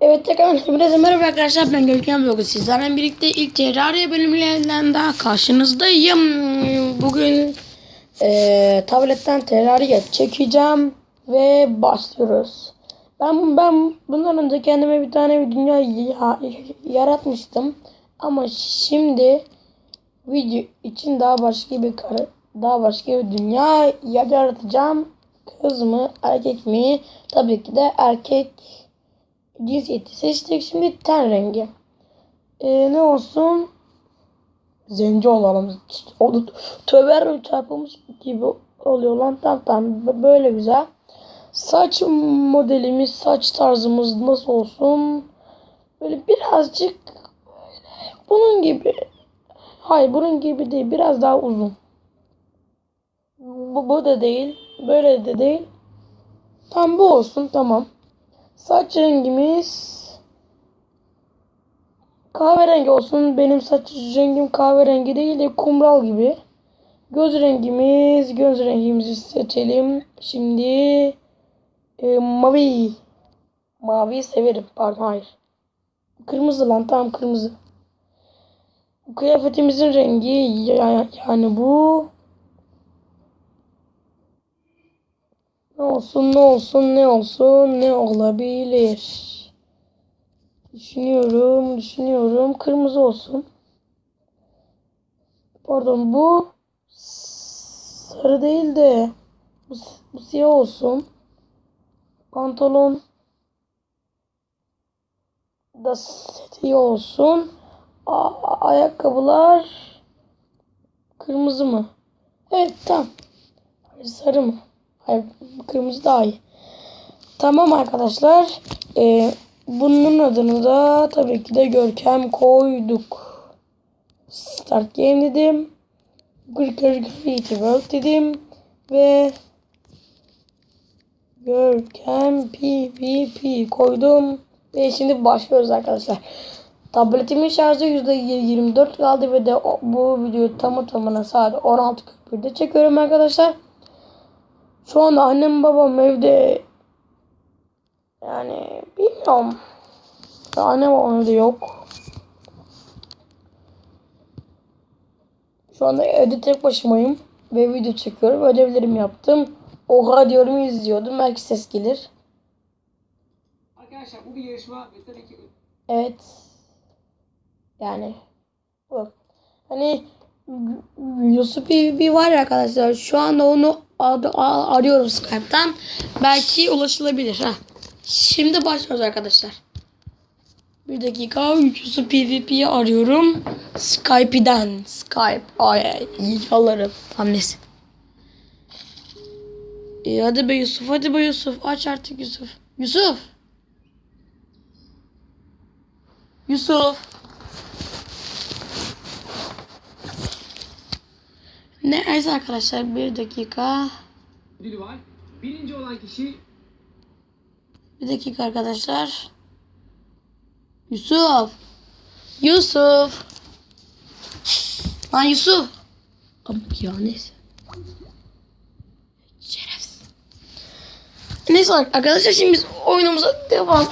Evet tekrar hepinize merhaba arkadaşlar ben Görkem Vlogu sizlerle birlikte ilk Terraria bölümlerinden daha karşınızdayım. Bugün eee, tabletten Terraria çekeceğim ve başlıyoruz. Ben ben bundan önce kendime bir tane bir dünya ya- yaratmıştım ama şimdi video için daha başka bir kar daha başka bir dünya yaratacağım. Kız mı erkek mi? Tabii ki de erkek cinsiyeti seçtik. Şimdi ten rengi. Ee, ne olsun? Zenci olalım. Onu töver çarpılmış gibi oluyor lan. Tam tam böyle güzel. Saç modelimiz, saç tarzımız nasıl olsun? Böyle birazcık bunun gibi. Hayır bunun gibi değil. Biraz daha uzun. Bu, bu da değil. Böyle de değil. Tam bu olsun. Tamam. Saç rengimiz kahverengi olsun. Benim saç rengim kahverengi değil de kumral gibi. Göz rengimiz, göz rengimizi seçelim. Şimdi e, mavi. Maviyi severim. Pardon hayır. Kırmızı lan tamam kırmızı. Kıyafetimizin rengi ya- yani bu Ne olsun ne olsun ne olsun ne olabilir? Düşünüyorum düşünüyorum kırmızı olsun. Pardon bu sarı değil de bu, bu siyah olsun. Pantolon da siyah olsun. A- ayakkabılar kırmızı mı? Evet tamam. Sarı mı? Kırmızı daha iyi. Tamam arkadaşlar. Ee, bunun adını da tabii ki de Görkem koyduk. Start game dedim. Creative World dedim. Ve Görkem PvP koydum. Ve şimdi başlıyoruz arkadaşlar. Tabletimin şarjı %24 kaldı ve de bu videoyu tamı tamına saat 16.41'de çekiyorum arkadaşlar. Şu anda annem babam evde yani bilmiyorum. Annem babam evde yok. Şu anda evde tek başımayım ve video çekiyorum. Ödevlerimi yaptım. Oha diyorum izliyordum. Belki ses gelir. Arkadaşlar bu bir yarışma ve tabii ki Evet. Yani bu. Hani Yusuf bir var arkadaşlar. Şu anda onu ar- ar- arıyorum Skype'tan. Belki ulaşılabilir. Ha. Şimdi başlıyoruz arkadaşlar. Bir dakika Yusuf PvP'yi arıyorum. Skype'den. Skype. Ay ay yalarım. Tam neyse. İyi hadi be Yusuf. Hadi be Yusuf. Aç artık Yusuf. Yusuf. Yusuf. Neyse arkadaşlar bir dakika. ödülü var. Birinci olan kişi Bir dakika arkadaşlar. Yusuf. Yusuf. Lan Yusuf. Abi ya neyse. Şerefsiz. Neyse arkadaşlar şimdi biz oyunumuza devam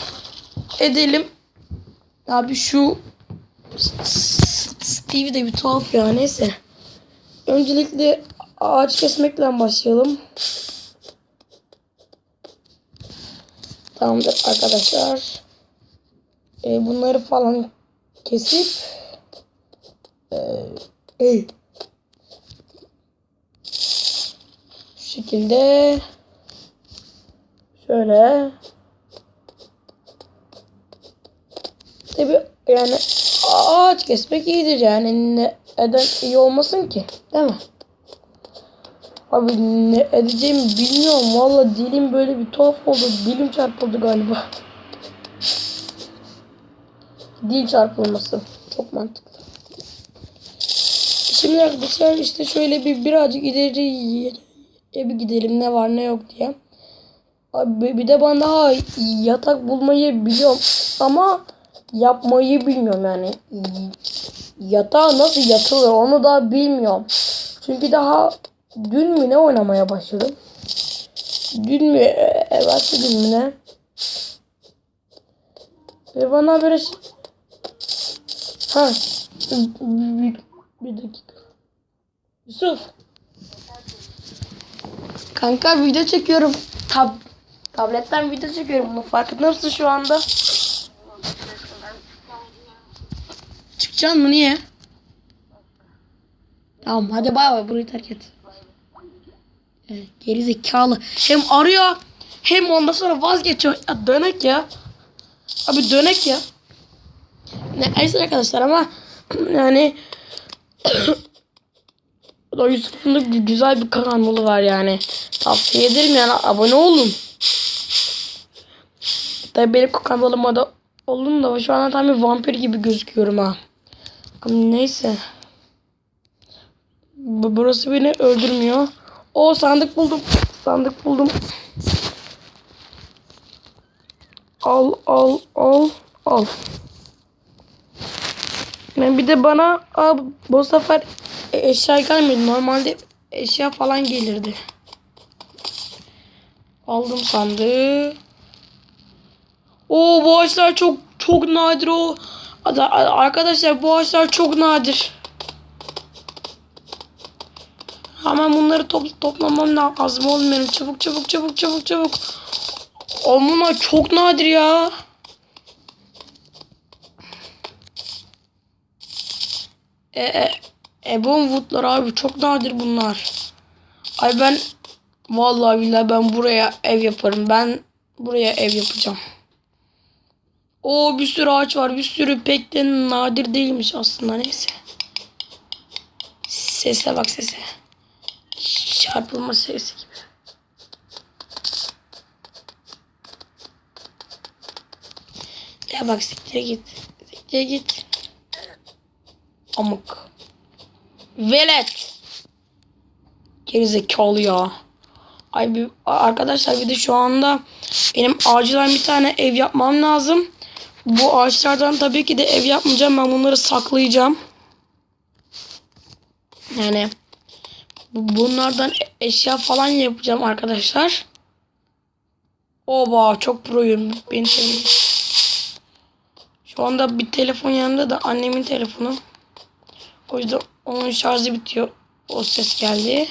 edelim. Abi şu Steve de bir tuhaf ya neyse. Öncelikle ağaç kesmekle başlayalım. Tamamdır arkadaşlar. Ee, bunları falan kesip ee, ey. şu şekilde şöyle tabi yani ağaç kesmek iyidir yani ne eden iyi olmasın ki değil mi? Abi ne edeceğimi bilmiyorum. Valla dilim böyle bir tuhaf oldu. Dilim çarpıldı galiba. Dil çarpılması. Çok mantıklı. Şimdi arkadaşlar işte şöyle bir birazcık ileri bir gidelim ne var ne yok diye. Abi bir de ben daha yatak bulmayı biliyorum ama yapmayı bilmiyorum yani. Yatağa nasıl yatılır onu da bilmiyorum. Çünkü daha dün mü ne oynamaya başladım? Dün mü? Evet dün mü ne? Ve bana böyle şey... Ha. Bir, bir dakika. Yusuf. Kanka video çekiyorum. Tab tabletten video çekiyorum. Bunun farkında mısın şu anda? Çıkacaksın mı niye? Tamam hadi bay bay burayı terk et. Evet, geri zekalı. Hem arıyor hem ondan sonra vazgeçiyor. Ya dönek ya. Abi dönek ya. Neyse arkadaşlar ama yani o Yusuf'un da gü- güzel bir kanalı var yani. Tavsiye ederim yani abone olun. Tabii benim kanalıma da olun da şu an tam bir vampir gibi gözüküyorum ha. Neyse. Bu- Burası beni öldürmüyor. O sandık buldum. Sandık buldum. Al al al al. Yani bir de bana aa, bu sefer eşya gelmedi. Normalde eşya falan gelirdi. Aldım sandığı. Oo bu ağaçlar çok çok nadir o. Ada- Arkadaşlar bu ağaçlar çok nadir. Hemen bunları top, toplamam lazım oğlum benim. Çabuk çabuk çabuk çabuk çabuk. Bunlar çok nadir ya. E, e, Ebon Wood'lar abi çok nadir bunlar. Ay ben vallahi billahi ben buraya ev yaparım. Ben buraya ev yapacağım. O bir sürü ağaç var. Bir sürü pek de nadir değilmiş aslında neyse. Sese bak sese. Çarpılma sesi gibi. Ya bak siktir git. Siktir git. Amık. Velet. Gerizekalı ya. Ay bir, arkadaşlar bir de şu anda benim acilen bir tane ev yapmam lazım. Bu ağaçlardan tabii ki de ev yapmayacağım. Ben bunları saklayacağım. Yani bu- bunlardan eşya falan yapacağım arkadaşlar. Oba çok proyum. Benim telefonum. Şu anda bir telefon yanında da annemin telefonu. O yüzden onun şarjı bitiyor. O ses geldi.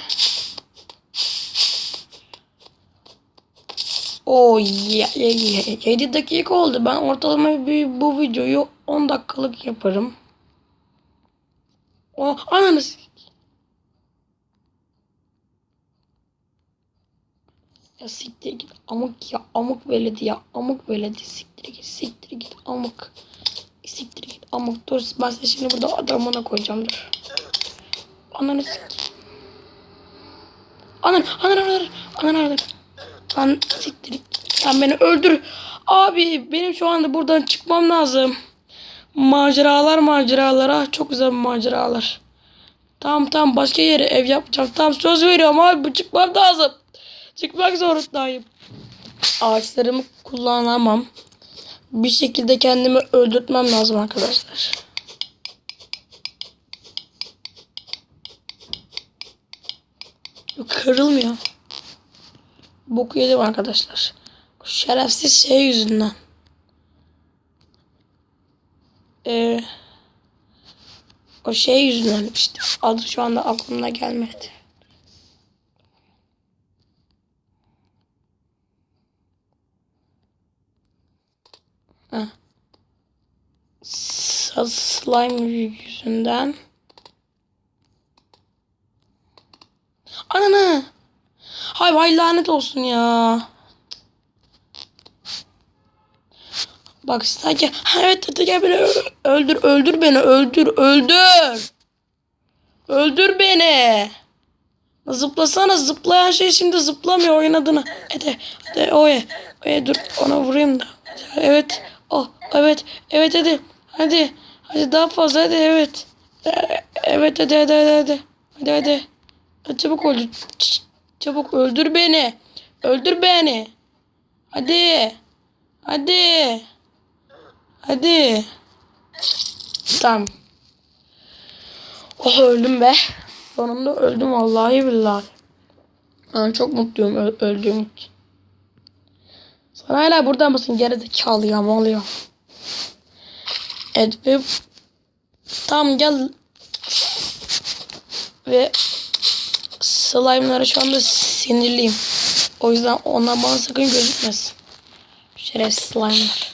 O 7 dakika oldu. Ben ortalama bir, bu videoyu 10 dakikalık yaparım. O ananı s- Ya siktir git amık ya amık veledi ya amık veledi. Siktir git siktir git amık. Siktir git amık. Dur ben size şimdi burada adamına koyacağım dur. Ananı sik anan anan anan anan anan lan siktir sen beni öldür. Abi benim şu anda buradan çıkmam lazım. Maceralar maceralar. Ah çok güzel maceralar. Tamam tamam. Başka yere ev yapacağım. Tamam söz veriyorum abi. Çıkmam lazım. Çıkmak zorundayım. Ağaçlarımı kullanamam. Bir şekilde kendimi öldürtmem lazım arkadaşlar. Kırılmıyor. Boku yedim arkadaşlar. Şerefsiz şey yüzünden. Ee, o şey yüzünden işte adı şu anda aklımda gelmedi. Heh. Slime yüzünden. Ananı. Vay lanet olsun ya. Bak ha, evet hadi gel beni öldür öldür beni öldür öldür. Öldür beni. Zıplasana zıplayan şey şimdi zıplamıyor oyun adına. Hadi hadi oye. Oye dur ona vurayım da. Evet. Oh evet. Evet hadi. Hadi. Hadi daha fazla hadi evet. Ee, Evet hadi hadi hadi hadi. Hadi hadi. Hadi çabuk öldür. Çabuk öldür beni. Öldür beni. Hadi. Hadi. Hadi. Tamam. Oh öldüm be. Sonunda öldüm vallahi billahi. Ben çok mutluyum öldüğüm için. Sen hala burada mısın gerizekalı ya oluyor? Evet ve tam gel ve slime'lara şu anda sinirliyim. O yüzden onlar bana sakın gözükmesin. Şerefsiz slime'lar.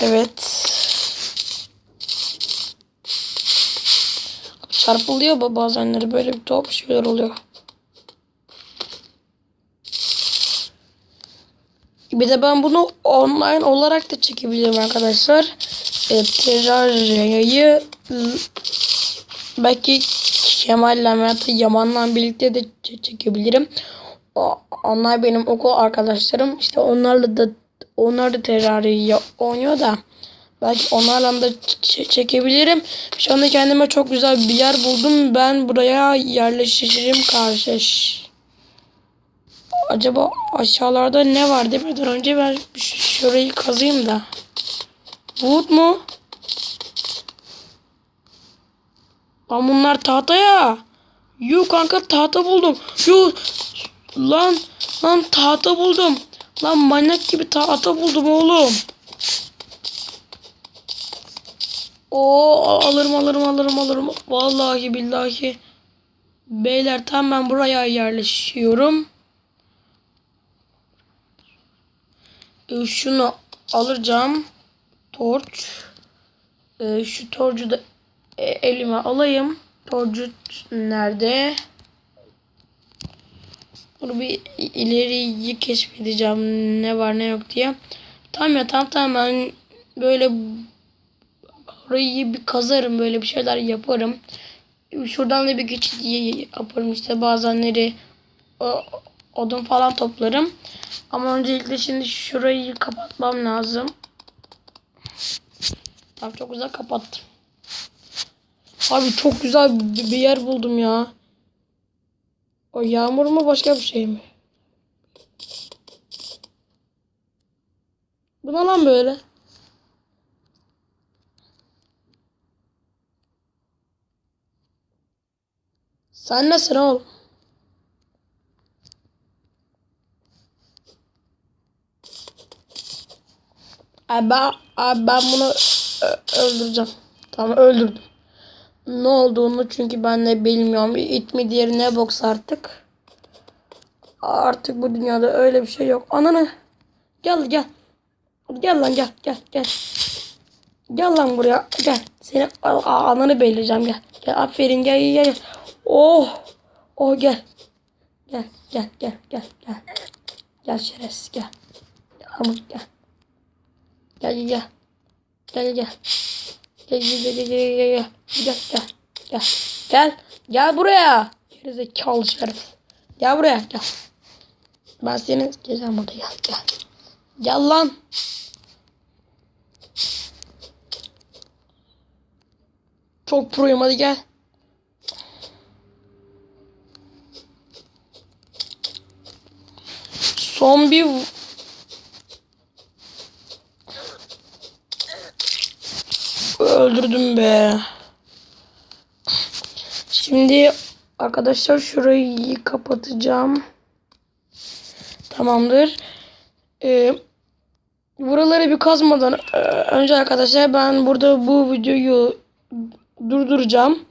Evet. Çarpılıyor ba- bazenleri böyle bir tuhaf şeyler oluyor. Bir de ben bunu online olarak da çekebilirim arkadaşlar. E, Terraria'yı belki Kemal'le veya Yaman'la birlikte de çekebilirim. O- Onlar benim okul arkadaşlarım. İşte onlarla da onlar da Terraria oynuyor da belki onlarla da çekebilirim. Şu anda kendime çok güzel bir yer buldum. Ben buraya yerleşirim kardeş. Acaba aşağılarda ne var demeden önce ben şurayı kazıyım da. Wood mu? Lan bunlar tahta ya. Yuh kanka tahta buldum. Yuh. Lan. Lan tahta buldum. Lan manyak gibi tahta buldum oğlum. Oo alırım alırım alırım alırım. Vallahi billahi. Beyler tam ben buraya yerleşiyorum. Ee, şunu alacağım. Torç. Ee, şu torcu da e, elime alayım. Torcu nerede? Bunu bir ileriyi keşfedeceğim. Ne var ne yok diye. Tamam ya tamam tamam ben böyle orayı bir kazarım. Böyle bir şeyler yaparım. Şuradan da bir geçit yaparım. işte bazenleri odun falan toplarım. Ama öncelikle şimdi şurayı kapatmam lazım. Tamam çok güzel kapattım. Abi çok güzel bir yer buldum ya. O yağmur mu başka bir şey mi? Bu ne lan böyle? Sen nesin oğlum? Abi abi ben bunu öldüreceğim. Tamam öldürdüm. Ne olduğunu çünkü ben de bilmiyorum. İt mi diğeri ne boks artık. Artık bu dünyada öyle bir şey yok. Ananı. Gel gel. Gel lan gel gel gel. Gel lan buraya gel. Seni a- a- ananı belirleyeceğim gel. Gel aferin gel gel gel. Oh. Oh gel. Gel gel gel gel gel. Gel şerefsiz gel. Gel gel. Gel gel Gel gel. Gel gel gel gel gel gel. Gel gel. Gel. Gel. Gel buraya. Gerizekalı şerif. Gel buraya gel. Ben senin cezam burada gel gel. Gel lan. Çok proyum hadi gel. Son Öldürdüm be. Şimdi arkadaşlar şurayı kapatacağım. Tamamdır. Ee, buraları bir kazmadan e, önce arkadaşlar ben burada bu videoyu durduracağım.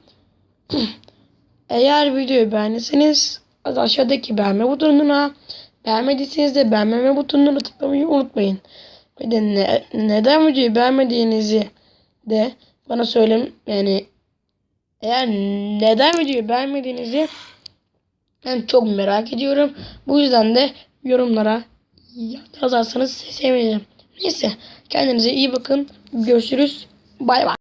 Eğer videoyu beğendiyseniz aşağıdaki beğenme butonuna beğenmediyseniz de beğenmeme butonuna tıklamayı unutmayın. Ve de ne- neden videoyu beğenmediğinizi de bana söyle yani eğer neden videoyu beğenmediğinizi ben çok merak ediyorum. Bu yüzden de yorumlara yazarsanız sevinirim. Neyse kendinize iyi bakın. Görüşürüz. Bay bay.